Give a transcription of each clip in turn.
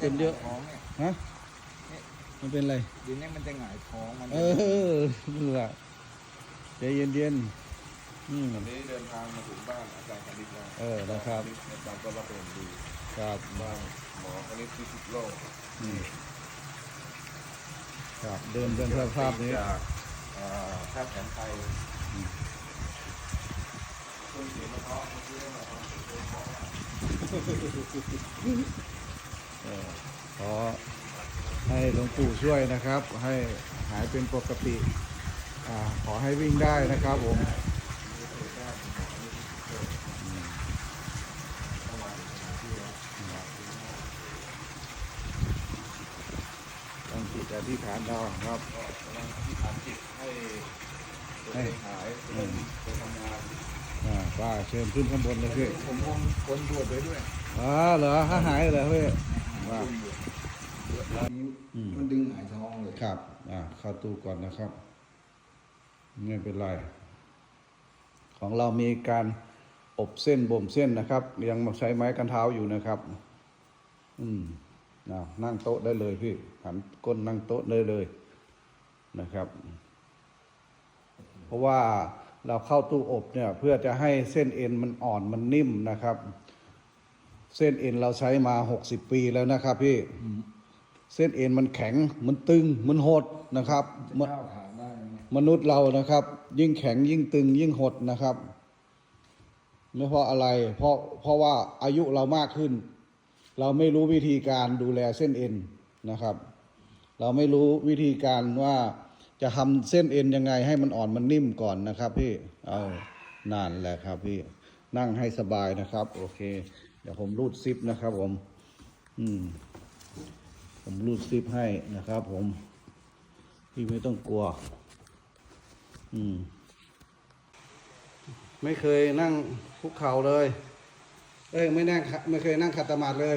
เป็นเยอะท้องเนี่ยฮะมันเป็นอะไรดินเนี่ยมันจะหงายท้องมันเออเบื่อใจเย็นเย็นๆอืมวันนี้เดินทางมาถึงบ้านอาจารย์คณิตแล้วเออนะครับอาจารย์ก็รับเป็นอย่างดีครับบ้านหมอคณิตพิชิตโลกอืมครับเดินเป็นสภาพนี้จากอ่าแพทย์แผนไทยคุณเสียงมะพร้าวเมื่อกี้มาทำเสียงเพราะว่าเออ ขอให้หลวงปู่ช่วยนะครับ ให้หายเป็นปกติอ่าขอให้วิ่งได้นะครับผมต้องจิตอธิษฐานเราครับก็กำลังที่ฐานจิตให้ตัวเองหายเริ่มไปทำงานอ่าป้าเชิญขึ้นข้างบนเลยพี่ผมคงคนบวชไปด้วยอ๋อเหรอถ้าหายเหรอพี่ ว่ามมันดึงหายท้องเลยครับ อ่าเข้าตู้ก่อนนะครับไม่เป็นไร ของเรามีการอบเส้นบ่มเส้นนะครับ ยังใช้ไม้กันเท้าอยู่นะครับ อืมนะนั่งโต๊ะได้เลยพี่หันก้นนั่งโต๊ะได้เลยนะครับ เพราะว่าเราเข้าตู้อบเนี่ย เพื่อจะให้เส้นเอ็นมันอ่อนมันนิ่มนะครับ เส้นเอ็นเราใช้มาหกสิบปีแล้วนะครับพี่เส้นเอ็นมันแข็งมันตึงมันหดนะครับมมนุษย์เรานะครับ ยิ่งแข็งยิ่งตึงยิ่งหดนะครับไม่เพราะอะไร เพราะเพราะว่าอายุเรามากขึ้น เราไม่รู้วิธีการดูแลเส้นเอ็นนะครับ เราไม่รู้วิธีการว่าจะทำเส้นเอ็นยังไงให้มันอ่อนมันนิ่มก่อนนะครับพี่ เอานั่นแหละครับพี่นั่งให้สบายนะครับ โอเค ดี๋ยวผมรูดซิปนะครับ ผม อืม ผมรูดซิปให้นะครับ ผม พี่ไม่ต้องกลัว อืม ไม่เคยนั่งคุกเข่าเลย เอ้ยไม่นั่งขัดไม่เคยนั่งขัดสมาธิเลย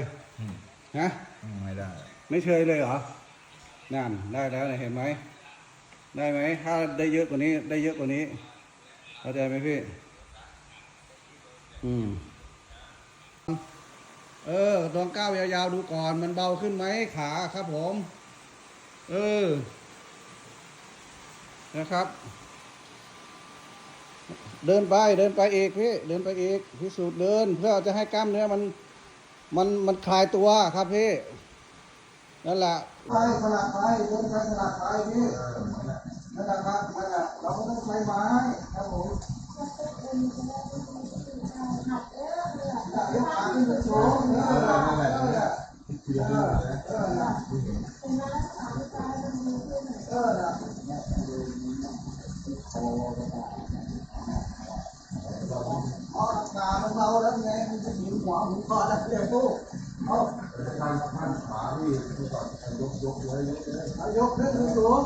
ฮะไม่ได้ ไม่เคยเลยเหรอนั่นได้แล้วเนี่ยเห็นไหมได้ไหมถ้าได้เยอะกว่านี้ ได้เยอะกว่านี้เข้าใจไหมพี่ อืม เออลองก้าวยาวๆดูก่อน มันเบาขึ้นไหมขาครับผม เออ นะครับ เดินไปเดินไปอีกพี่เดินไปอีกพิสูจน์เดิน เพื่อจะให้กล้ามเนื้อมัน มันมันคลายตัวครับพี่นั่นแหละไปสลับไปเดินไปสลับไปพี่นั่นแหละครับนั่นแหละเราก็ต้องใช้ไม้ครับผมาวมึงพอแล้วเดี๋ยวกูเอาท่านท่านขาที่ตัวก่อนยกยกไว้ยกเลยเอายกขึ้นสูง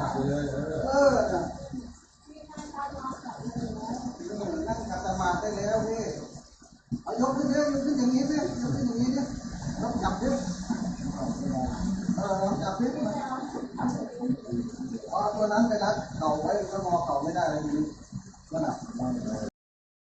หักไปเลยเออนั่งขัดสมาธิได้แล้วพี่เอายกขึ้นเร็วยกขึ้นอย่างนี้เนี่ยยกขึ้นอย่างนี้เนี่ยต้องจับเร็วเออจับเร็วพอตัวนั้นไปรัดเข่าไว้ก็งอเข่าไม่ได้เลยมันหนัก